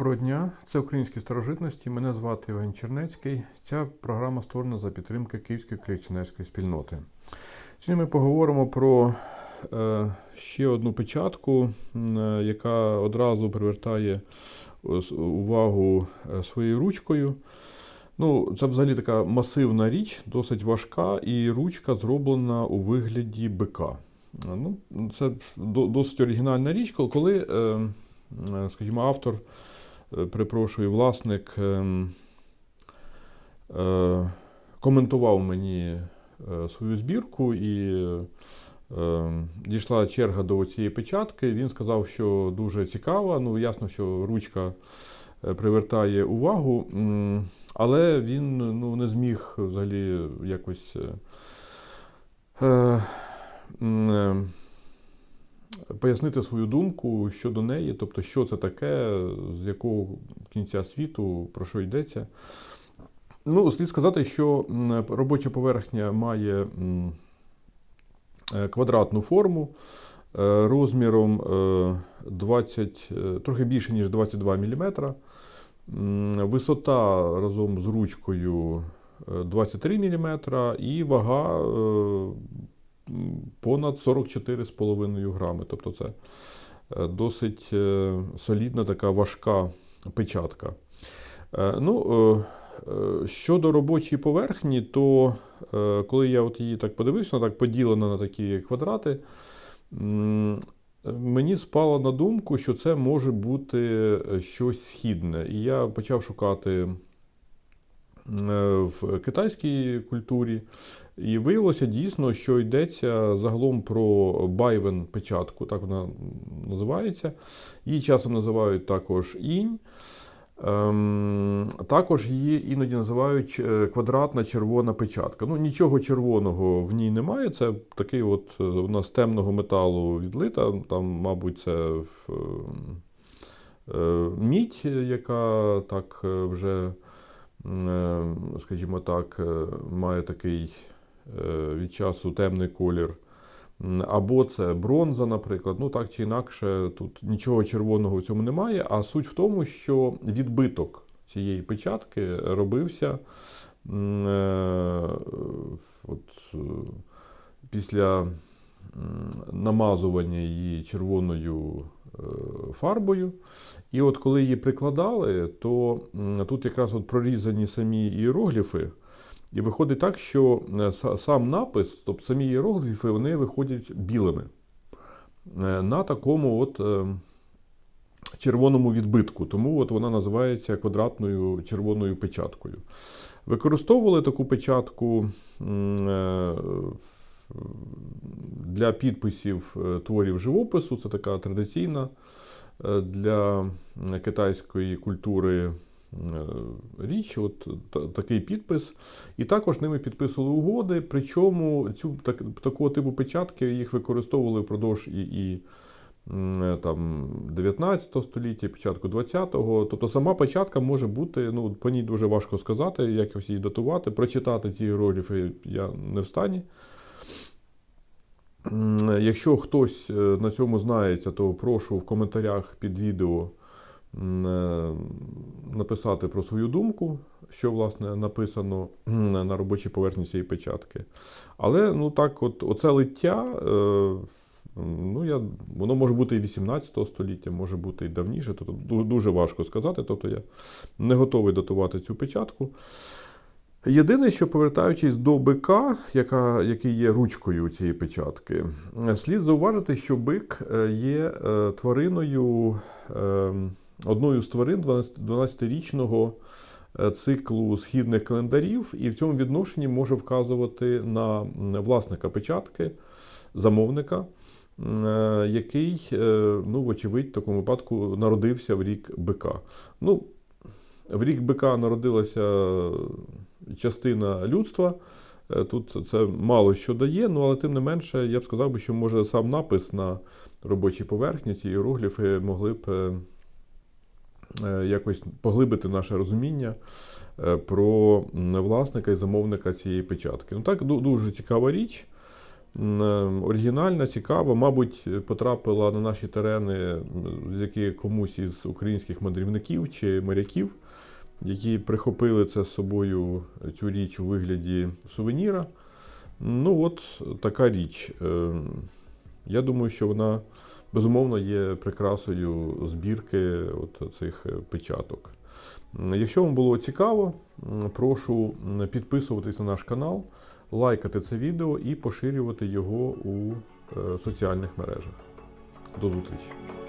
Доброго дня, це українські старожитності. Мене звати Євген Чернецький. Ця програма створена за підтримки Київської колекціонерської спільноти. Сьогодні ми поговоримо про е, ще одну печатку, е, яка одразу привертає увагу е, своєю ручкою. Ну, це взагалі така масивна річ, досить важка, і ручка зроблена у вигляді бика. Ну, це досить оригінальна річ, коли- скажімо, автор, е, перепрошую, власник ем, е, коментував мені е, свою збірку і дійшла черга до цієї печатки. Він сказав, що дуже цікава. Ну, ясно, що ручка привертає увагу, але він ну, не зміг взагалі якось. Пояснити свою думку щодо неї, тобто, що це таке, з якого кінця світу, про що йдеться. Ну, слід сказати, що робоча поверхня має е, квадратну форму е, розміром е, 20, е, трохи більше, ніж 22 мм. Висота разом з ручкою е, 23 мм і вага понад 44,5 грами. Тобто це е, досить е, солідна така важка печатка. Е, Ну, щодо робочої поверхні, то коли я от її так подивився, вона так поділена на такі квадрати, мені спало на думку, що це може бути щось східне. І я почав шукати в китайській культурі. І виявилося дійсно, що йдеться загалом про байвен печатку, так вона називається. Її часом називають також інь. Ем, також її іноді називають е, квадратна червона печатка. Ну, нічого червоного в ній немає. Це такий от е, вона з темного металу відлита. Там, мабуть, це е, е, мідь, яка так е, вже, е, скажімо так, е, має такий е, від часу темний колір. Або це бронза, наприклад. Ну так чи інакше, тут нічого червоного в цьому немає. А суть в тому, що відбиток цієї печатки робився е, от, е, після намазування її червоною е, фарбою. І от коли її прикладали, то тут якраз от прорізані самі іерогліфи. І виходить так, що е, сам напис, тобто самі іерогліфи, вони виходять білими е, на такому от е, червоному відбитку. Тому от вона називається квадратною червоною печаткою. Використовували таку печатку для підписів творів живопису. Це така традиційна для китайської культури річ, от такий підпис. І також ними підписували угоди. Причому цю так, такого типу печатки їх використовували впродовж і, і там 19 століття, початку 20-го. Тобто сама печатка може бути, ну по ній дуже важко сказати, якось її датувати. Прочитати ці іерогліфи я не в стані. М, Якщо хтось е, на цьому знається, то прошу в коментарях під відео е, написати про свою думку, що власне написано на робочій поверхні цієї печатки. Але ну так, от оце лиття, е, ну я, воно може бути і 18 століття, може бути і давніше. Тобто дуже важко сказати. Тобто я не готовий датувати цю печатку. Єдине, що повертаючись до бика, яка, який є ручкою цієї печатки, е, слід зауважити, що бик е, є твариною, е, одною з тварин 12 12-річного е, циклу східних календарів, і в цьому відношенні може вказувати на власника печатки, замовника, е, який, е, ну, вочевидь, в такому випадку народився в рік бика. Ну, в рік бика народилася частина людства. Тут це мало що дає, ну але тим не менше, я б сказав що може сам напис на робочій поверхні, ці іерогліфи могли б якось поглибити наше розуміння е, про власника і замовника цієї печатки. Ну так, дуже цікава річ. е, оригінальна, цікава. Мабуть, потрапила на наші терени з яки комусь із українських мандрівників чи моряків, які прихопили це з собою цю річ у вигляді сувеніра. Ну, от така річ. Е, Я думаю, що вона безумовно є прикрасою збірки от цих е, печаток. Якщо вам було цікаво, прошу підписуватись на наш канал, лайкати це відео і поширювати його у е, соціальних мережах. До зустрічі!